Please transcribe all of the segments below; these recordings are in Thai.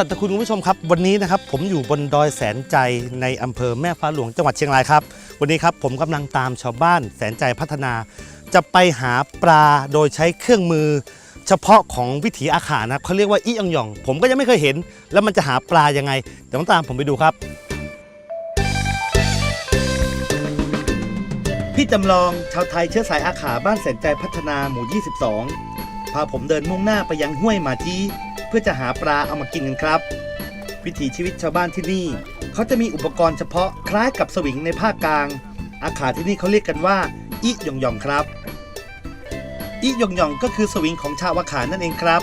สัตคุณคุณผู้ชมครับ วันนี้นะครับผมอยู่บนดอยแสนใจในอำเภอแม่ฟ้าหลวงจังหวัดเชียงรายครับ วันนี้ครับผมกำลังตามชาวบ้านแสนใจพัฒนา จะไปหาปลาโดยใช้เครื่องมือ เฉพาะของวิถีอาขานะครับเขาเรียกว่าอีอ่องหย่อง ผมก็ยังไม่เคยเห็น แล้วมันจะหาปลายังไงเดี๋ยวต้องตามผมไปดูครับ พี่จำลองชาวไทยเชื้อสายอาขาบ้านแสนใจพัฒนาหมู่ 22พาผมเดินมุ่งหน้าไปยังห้วยหมาจี้ เพื่อจะหาปลาเอามากินกันครับ วิถีชีวิตชาวบ้านที่นี่ เขาจะมีอุปกรณ์เฉพาะคล้ายกับสวิงในภาคกลาง อาขาที่นี่เขาเรียกกันว่าอีหยองหยองครับอีหยองหยองก็คือสวิงของชาวอาขานั่นเองครับ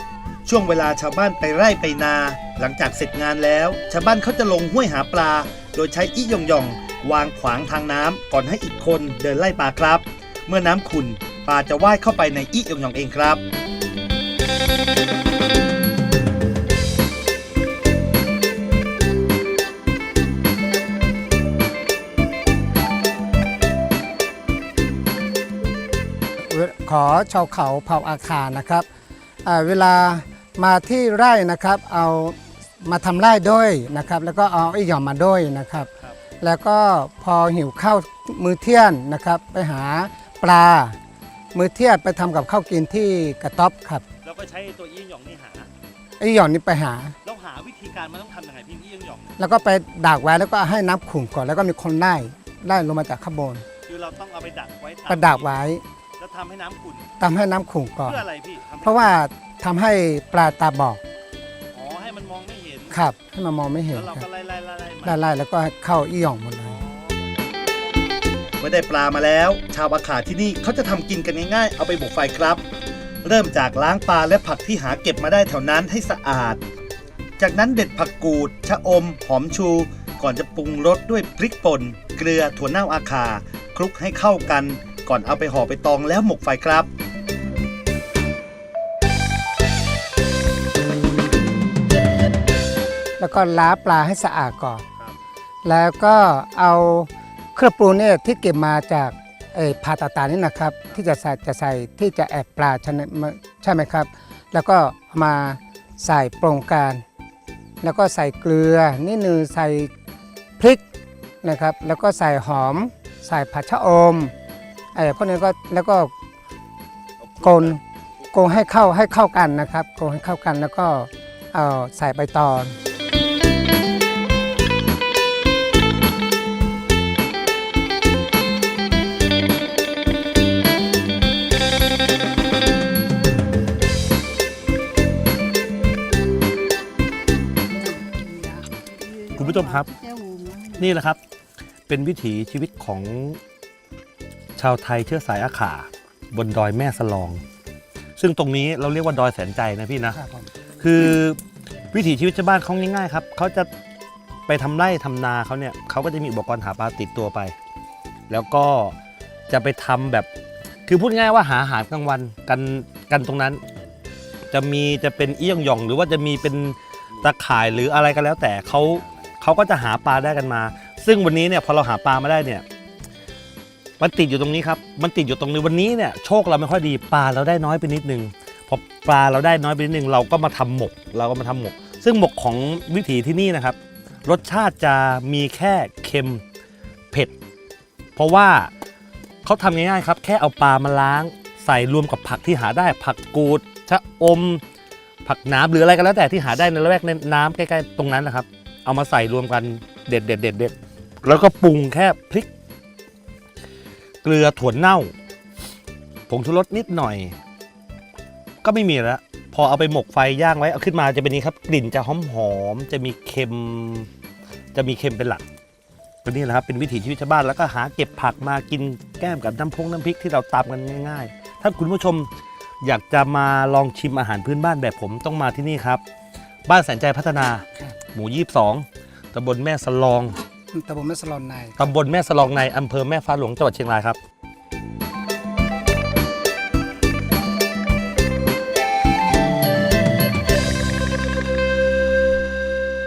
ช่วงเวลาชาวบ้านไปไร่ไปนา หลังจากเสร็จงานแล้ว ชาวบ้านเขาจะลงห้วยหาปลา โดยใช้อีหยองหยองวางขวางทางน้ำก่อนให้อีกคนเดินไล่ปลาครับ เมื่อน้ำขุ่นปลาจะว่ายเข้าไปในอีหยองหยองเองครับ ขอชาวเขาเผ่าอาคานะครับอ่าเวลามาที่ไร่นะครับเอามาทำไร่ด้วยนะครับ แล้วก็เอาไอ้หย่อมมาด้วยนะครับครับ แล้วก็พอหิวข้าวมือเที่ยงนะครับ ไปหาปลา มือเที่ยงไปทำกับข้าวกินที่กระต๊อบครับ แล้วก็ใช้ตัวอีหยองนี่หาไอ้หย่อมนี่ไปหาแล้วหาวิธีการมันต้องทำยังไงพี่อีหยองแล้วก็ไปดักไว้แล้วก็ให้น้ำขุ่นก่อนแล้วก็มีคนไล่ไล่ลงมาจากข้างบนคือเราต้องเอาไปดักไว้ประดักไว้ แล้วทำให้น้ำขุ่นทำให้น้ำขุ่นก่อน เพื่ออะไรพี่ทำให้เพราะว่าทำให้ปลาตาบอดอ๋อให้มันมองไม่เห็นครับให้มันมองไม่เห็นแล้วเราคก็รับไล่ไล่ไล่ไล่ไล่ๆแล้วก็เข้าอีหย่องหมดเลย เมื่อได้ปลามาแล้ว ชาวอาขาที่นี่เขาจะทำกินกันง่ายๆ เอาไปบุกไฟครับ เริ่มจากล้างปลาและผักที่หาเก็บมาได้แถวนั้นให้สะอาด จากนั้นเด็ดผักกูด ชะอม หอมชู ก่อนจะปรุงรสด้วยพริกป่น เกลือถั่วเน่าอาคาคลุกให้เข้ากัน ก่อนเอาไปห่อไปตองแล้วหมกไฟครับ แล้วก็ล้างปลาให้สะอาดก่อน ครับ แล้วก็เอาเครื่องปรุงเนี่ยที่เก็บมาจากเอ่อผ่าต่างๆนี่นะครับ ที่จะใส่จะใส่ที่จะแอบปลาใช่ไหมใช่ไหมครับ แล้วก็เอามาใส่ปรุงกันแล้วก็ใส่เกลือนิดนึงใส่พริกนะครับ แล้วก็ใส่หอม ใส่ผัดชะอม ไอ้พวกนี้ก็แล้วก็โกนโกนให้เข้าให้เข้ากันนะครับโกนให้เข้ากันแล้วก็เอาใส่ใบตองคุณผู้ชมครับ นี่แหละครับ เป็นวิถีชีวิตของ ชาวไทยเชื้อสายอาขา บนดอยแม่สลอง ซึ่งตรงนี้เราเรียกว่าดอยแสนใจนะพี่นะ ครับผมคือวิถีชีวิตชาวบ้านเขาง่ายๆครับเขาจะไปทำไร่ทำนาเขาเนี่ยเขาก็จะมีอุปกรณ์หาปลาติดตัวไป แล้วก็จะไปทำแบบ คือพูดง่ายๆว่าหาอาหารกลางวันกันกันตรงนั้น จะมีจะเป็นเอี้ยงหย่อง หรือว่าจะมีเป็นตะข่ายหรืออะไรก็แล้วแต่เขาเขาก็จะหาปลาได้กันมา ซึ่งวันนี้เนี่ยพอเราหาปลามาได้เนี่ย มันติดอยู่ตรงนี้ครับ มันติดอยู่ตรงนี้วันนี้เนี่ยโชคเราไม่ค่อยดีปลาเราได้น้อยไปนิดนึงพอปลาเราได้น้อยไปนิดนึงเราก็มาทำหมก เราก็มาทำหมก ซึ่งหมกของวิถีที่นี่นะครับ รสชาติจะมีแค่เค็มเผ็ด เพราะว่าเขาทำง่ายๆครับ แค่เอาปลามาล้าง ใส่รวมกับผักที่หาได้ ผักกูดชะอม ผักน้ำหรืออะไรก็แล้วแต่ที่หาได้ในละแวกในน้ำใกล้ๆตรงนั้นนะครับ เอามาใส่รวมกันเด็ดเด็ดเด็ดเด็ดแล้วก็ปรุงแค่พริก เกลือถั่วเน่า ผงชูรสนิดหน่อย ก็ไม่มีแล้วพอเอาไปหมกไฟย่างไว้เอาขึ้นมาจะเป็นนี้ครับ กลิ่นจะหอมหอมๆจะมีเค็ม จะมีเค็มเป็นหลักตัวนี้แหละครับเป็นวิถีชีวิตชาวบ้านแล้วก็หาเก็บผักมากินแก้มกับน้ำพงน้ำพริกที่เราตามกันง่าย ๆ ถ้าคุณผู้ชมอยากจะมาลองชิมอาหารพื้นบ้านแบบผมต้องมาที่นี่ครับ บ้านแสนใจพัฒนาครับหมู่ 22ตำบลแม่สลอง ตำบลแม่สลอนในตำบลแม่สลองในอำเภอแม่ฟ้าหลวงจังหวัดเชียงรายครับ